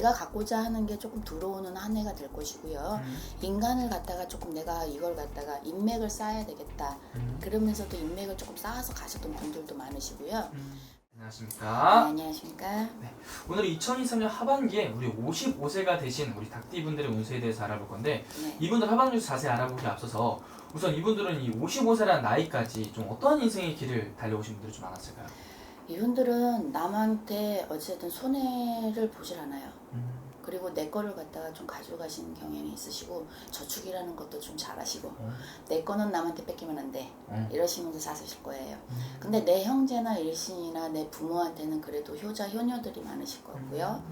내가 갖고자 하는 게 조금 들어오는 한 해가 될 것이고요. 음. 인간을 갖다가 조금 내가 이걸 갖다가 인맥을 쌓아야 되겠다. 음. 그러면서도 인맥을 조금 쌓아서 가셨던 분들도 많으시고요. 음. 네, 안녕하십니까. 안녕하십니까. 오늘 2023년 하반기에 우리 55세가 되신 우리 닭띠분들의 운세에 대해서 알아볼 건데 네. 이분들 하반기에서 자세히 알아보기 앞서서 우선 이분들은 이 55세라는 나이까지 좀 어떤 인생의 길을 달려오신 분들이 좀 많았을까요? 이분들은 남한테 어쨌든 손해를 보질 않아요. 음. 그리고 내 거를 갖다가 좀 가져가시는 경향이 있으시고 저축이라는 것도 좀 잘하시고 어. 내 거는 남한테 뺏기면 안 돼. 어. 이러시면서 사실 거예요. 음. 근데 내 형제나 일신이나 내 부모한테는 그래도 효자 효녀들이 많으실 음. 거고요.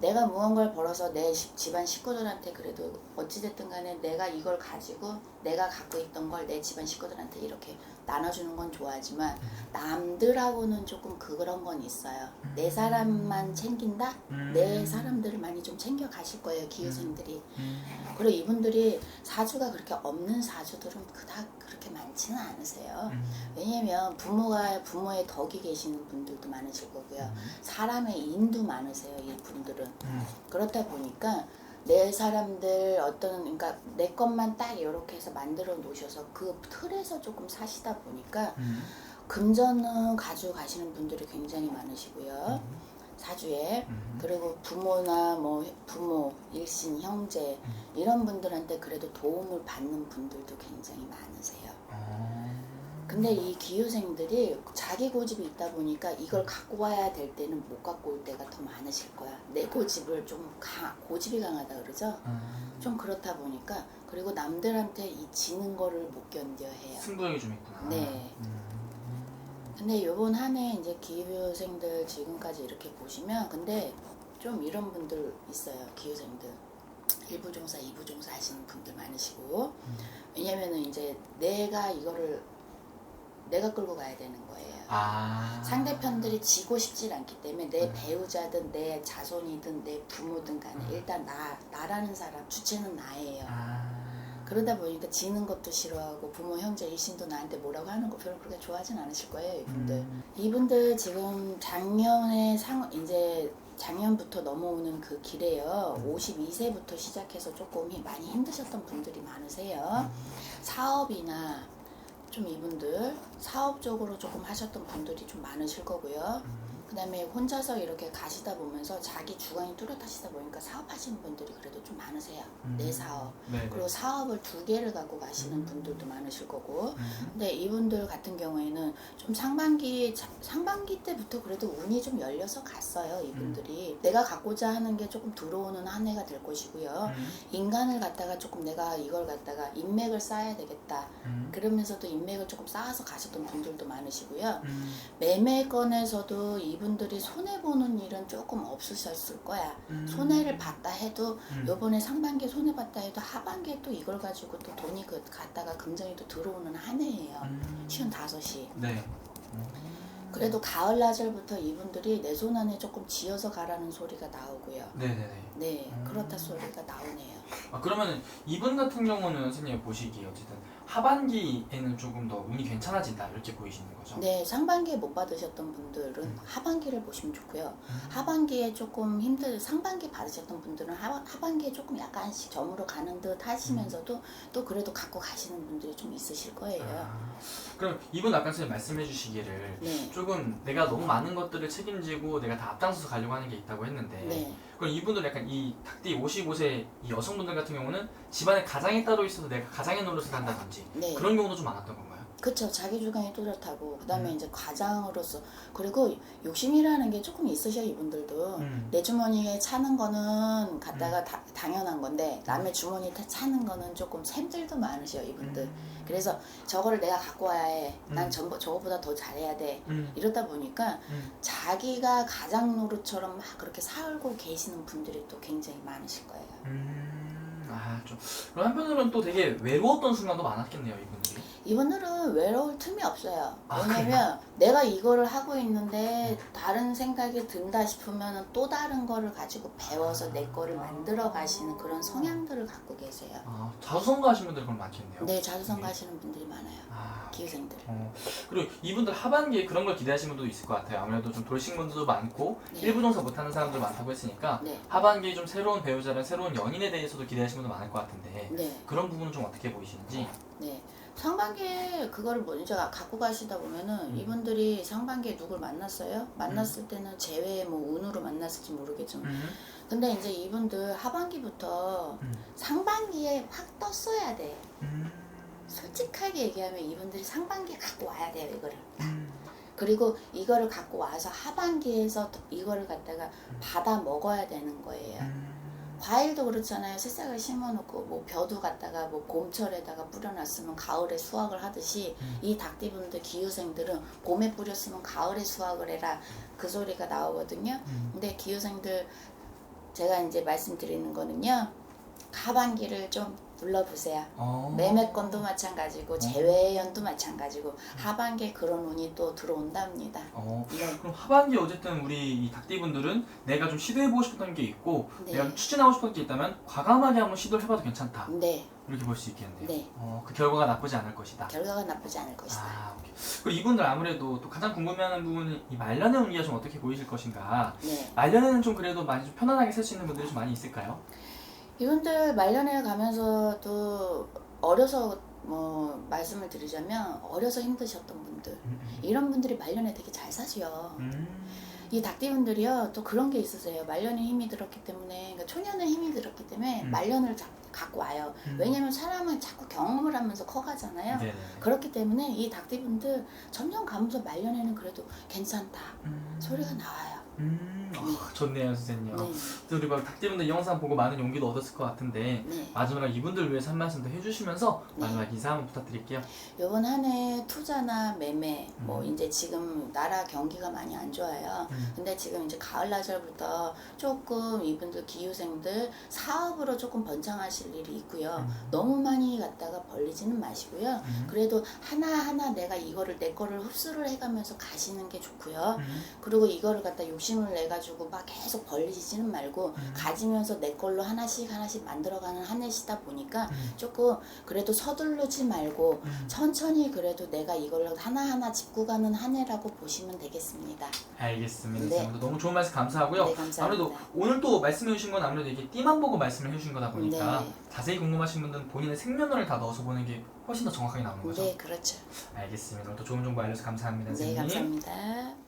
내가 무언가를 벌어서 내 시- 집안 식구들한테 그래도 어찌됐든 간에 내가 이걸 가지고 내가 갖고 있던 걸 내 집안 식구들한테 이렇게 나눠주는 건 좋아하지만 남들하고는 조금 그런 건 있어요. 내 사람만 챙긴다? 음. 내 사람들을 많이 좀 챙겨 가실 거예요, 기후생들이. 음. 그리고 이분들이 사주가 그렇게 없는 사주들은 그닥 그렇게 많지는 않으세요. 음. 왜냐면 부모가 부모의 덕이 계시는 분들도 많으실 거고요. 사람의 인도 많으세요, 이 분들은. 음. 그렇다 보니까 내 사람들 어떤 그러니까 내 것만 딱 이렇게 해서 만들어 놓으셔서 그 틀에서 조금 사시다 보니까 음. 금전은 가지고 가시는 분들이 굉장히 많으시고요. 사주에 음. 그리고 부모나 뭐 부모, 일신, 형제 음. 이런 분들한테 그래도 도움을 받는 분들도 굉장히 많으세요. 어. 근데 이 기후생들이 자기 고집이 있다 보니까 이걸 갖고 와야 될 때는 못 갖고 올 때가 더 많으실 거야. 내 고집을 좀 강, 고집이 강하다 그러죠. 음. 좀 그렇다 보니까 그리고 남들한테 이 지는 거를 못 견뎌 해요. 승부욕이 좀 있구나. 네. 음. 근데 요번 한 해 이제 기후생들 지금까지 이렇게 보시면 근데 좀 이런 분들 있어요. 기후생들. 일부 종사, 이부 종사 하시는 분들 많으시고 왜냐면은 이제 내가 이거를 내가 끌고 가야 되는 거예요. 아. 상대편들이 지고 싶지 않기 때문에 내 음. 배우자든 내 자손이든 내 부모든 간에 음. 일단 나 나라는 사람 주체는 나예요. 아. 그러다 보니까 지는 것도 싫어하고 부모 형제 일신도 나한테 뭐라고 하는 거 별로 그렇게 좋아하진 않으실 거예요 이분들. 음. 이분들 지금 작년에 상 이제 작년부터 넘어오는 그 길에요. 음. 52세부터 시작해서 조금 힘- 많이 힘드셨던 분들이 많으세요. 음. 사업이나 좀 이분들 사업적으로 조금 하셨던 분들이 좀 많으실 거고요. 음. 그다음에 혼자서 이렇게 가시다 보면서 자기 주관이 뚜렷하시다 보니까 사업하시는 분들이 그래도 좀 많으세요. 음. 내 사업. 네. 그리고 사업을 두 개를 갖고 가시는 분들도 많으실 거고. 음. 근데 이분들 같은 경우에는 좀 상반기 자- 상반기 때부터 그래도 운이 좀 열려서 갔어요 이분들이 내가 갖고자 하는 게 조금 들어오는 한 해가 될 것이고요 음. 인간을 갖다가 조금 내가 이걸 갖다가 인맥을 쌓아야 되겠다 음. 그러면서도 인맥을 조금 쌓아서 가셨던 분들도 많으시고요 음. 매매건에서도 이 분들이 손해 보는 일은 조금 없으셨을 거야 음. 손해를 봤다 해도 음. 요번에 상반기에 손해 봤다 해도 하반기에 또 이걸 가지고 또 돈이 그 갔다가 금전이 또 들어오는 한 해예요. 음. 쉬운 다섯이. 네. 그래도 가을 나절부터 이분들이 내 손 안에 조금 쥐어서 가라는 소리가 나오고요. 네네네. 네, 음. 그렇다 소리가 나오네요. 아, 그러면 이분 같은 경우는 선생님 보시기에 어쨌든 하반기에는 조금 더 운이 괜찮아진다 이렇게 보이시는 거죠? 네, 상반기에 못 받으셨던 분들은 음. 하반기를 보시면 좋고요. 음. 하반기에 조금 힘들, 상반기 받으셨던 분들은 하, 하반기에 조금 약간씩 저물어 가는 듯 하시면서도 또 그래도 갖고 가시는 분들이 좀 있으실 거예요. 아, 그럼 이분 아까 선생님 말씀해 주시기를 네. 조금 내가 너무 많은 것들을 책임지고 내가 다 앞장서서 가려고 하는 게 있다고 했는데 네. 그럼 이분들 약간 이 닭띠 55세 이 여성분들 같은 경우는 집안에 가장이 따로 있어서 내가 가장의 노릇을 한다든지 네. 그런 경우도 좀 많았던 건가요? 그쵸 자기 주관이 뚜렷하고 그다음에 음. 이제 과장으로서 그리고 욕심이라는 게 조금 있으셔 이분들도 음. 내 주머니에 차는 거는 갖다가 다- 당연한 건데 남의 주머니에 타- 차는 거는 조금 샘들도 많으셔 이분들 음. 그래서 저거를 내가 갖고 와야 해난 음. 전부 저거보다 더 잘해야 돼 음. 이러다 보니까 음. 자기가 가장 노릇처럼 막 그렇게 살고 계시는 분들이 또 굉장히 많으실 거예요 음. 아, 좀. 그럼 한편으로는 또 되게 외로웠던 순간도 많았겠네요, 이분들이. 이분들은 외로울 틈이 없어요. 아, 왜냐면 내가 이거를 하고 있는데 다른 생각이 든다 싶으면 또 다른 거를 가지고 배워서 내 거를 만들어 가시는 그런 성향들을 갖고 계세요. 아, 자수성가하신 분들이 그럼 많겠네요. 네, 자주성 가시는 분들이 많아요. 아, 기후생들. 어, 그리고 이분들 하반기에 그런 걸 기대하시는 분도 있을 것 같아요. 아무래도 좀 돌싱 분들도 많고 네. 일부 종사 못하는 사람들 많다고 했으니까 네, 하반기에 좀 새로운 배우자랑 새로운 연인에 대해서도 기대하시는 분도 많을 것 같은데 네, 그런 부분은 좀 어떻게 보이시는지 네. 상반기에 그거를 먼저 갖고 가시다 보면은 음. 이분들이 상반기에 누굴 만났어요? 만났을 때는 재회 뭐 운으로 만났을지 모르겠지만 음, 근데 이제 이분들 하반기부터 음. 상반기에 확 떴어야 돼. 음, 솔직하게 얘기하면 이분들이 상반기에 갖고 와야 돼요 이거를. 음, 그리고 이거를 갖고 와서 하반기에서 더 이거를 갖다가 받아 먹어야 되는 거예요. 음. 과일도 그렇잖아요. 새싹을 심어놓고 뭐 벼도 갖다가 뭐 봄철에다가 뿌려놨으면 가을에 수확을 하듯이 음. 이 닭띠분들 기후생들은 봄에 뿌렸으면 가을에 수확을 해라 그 소리가 나오거든요. 음. 근데 기후생들 제가 이제 말씀드리는 거는요. 하반기를 좀 눌러보세요. 어. 매매건도 마찬가지고 재외연도 마찬가지고 하반기에 그런 운이 또 들어온답니다. 어. 네. 그럼 하반기 어쨌든 우리 이 닭띠분들은 내가 좀 시도해보고 싶었던 게 있고 네. 내가 추진하고 싶은 게 있다면 과감하게 한번 시도를 해봐도 괜찮다 네, 이렇게 볼 수 있겠네요. 네. 어, 그 결과가 나쁘지 않을 것이다. 결과가 나쁘지 않을 것이다. 아, 오케이. 그리고 이분들 아무래도 또 가장 궁금해하는 부분은 이 말년의 운기가 좀 어떻게 보이실 것인가. 네. 말년에는 좀 그래도 많이 좀 편안하게 살수 있는 분들이 좀 많이 있을까요? 이분들 말년에 가면서도 어려서 뭐 말씀을 드리자면 어려서 힘드셨던 분들 이런 분들이 말년에 되게 잘 사셔. 음. 이 닭띠분들이요 또 그런 게 있으세요. 말년에 힘이 들었기 때문에 그러니까 초년에 힘이 들었기 때문에 음. 말년을 자- 갖고 와요. 음. 왜냐면 사람은 자꾸 경험을 하면서 커가잖아요. 네네. 그렇기 때문에 이 닭띠분들 점점 가면서 말년에는 그래도 괜찮다 음. 소리가 나와요. 음. 아, 좋네요, 선생님. 네, 또 우리 막 닭띠분들 이 영상 보고 많은 용기도 얻었을 것 같은데 네. 마지막으로 이분들 위해서 한 말씀 더 해주시면서 네. 마지막 인사 한번 부탁드릴게요. 요번 한 해 투자나 매매 뭐 음. 이제 지금 나라 경기가 많이 안 좋아요. 음. 근데 지금 이제 가을 나절부터 조금 이분들 기후생들 사업으로 조금 번창하실 일이 있고요. 음. 너무 많이 갖다가 벌리지는 마시고요. 음. 그래도 하나하나 내가 이거를 내 거를 흡수를 해가면서 가시는 게 좋고요. 음. 그리고 이거를 갖다 욕심 을 내 가지고 막 계속 벌리지는 말고 음. 가지면서 내 걸로 하나씩 하나씩 만들어가는 한 해시다 보니까 음. 조금 그래도 서둘르지 말고 음. 천천히 그래도 내가 이걸 하나하나 짚고 가는 한 해라고 보시면 되겠습니다. 알겠습니다. 네. 선생님. 너무 좋은 말씀 감사하고요. 네, 감사합니다. 아무래도 오늘 또 말씀해 주신 건 아무래도 이게 띠만 보고 말씀을 해 주신 거다 보니까 네. 자세히 궁금하신 분들은 본인의 생년월을 다 넣어서 보는 게 훨씬 더 정확하게 나오는 거죠. 네, 그렇죠. 알겠습니다. 또 좋은 정보 알려서 감사합니다. 네, 선생님. 감사합니다.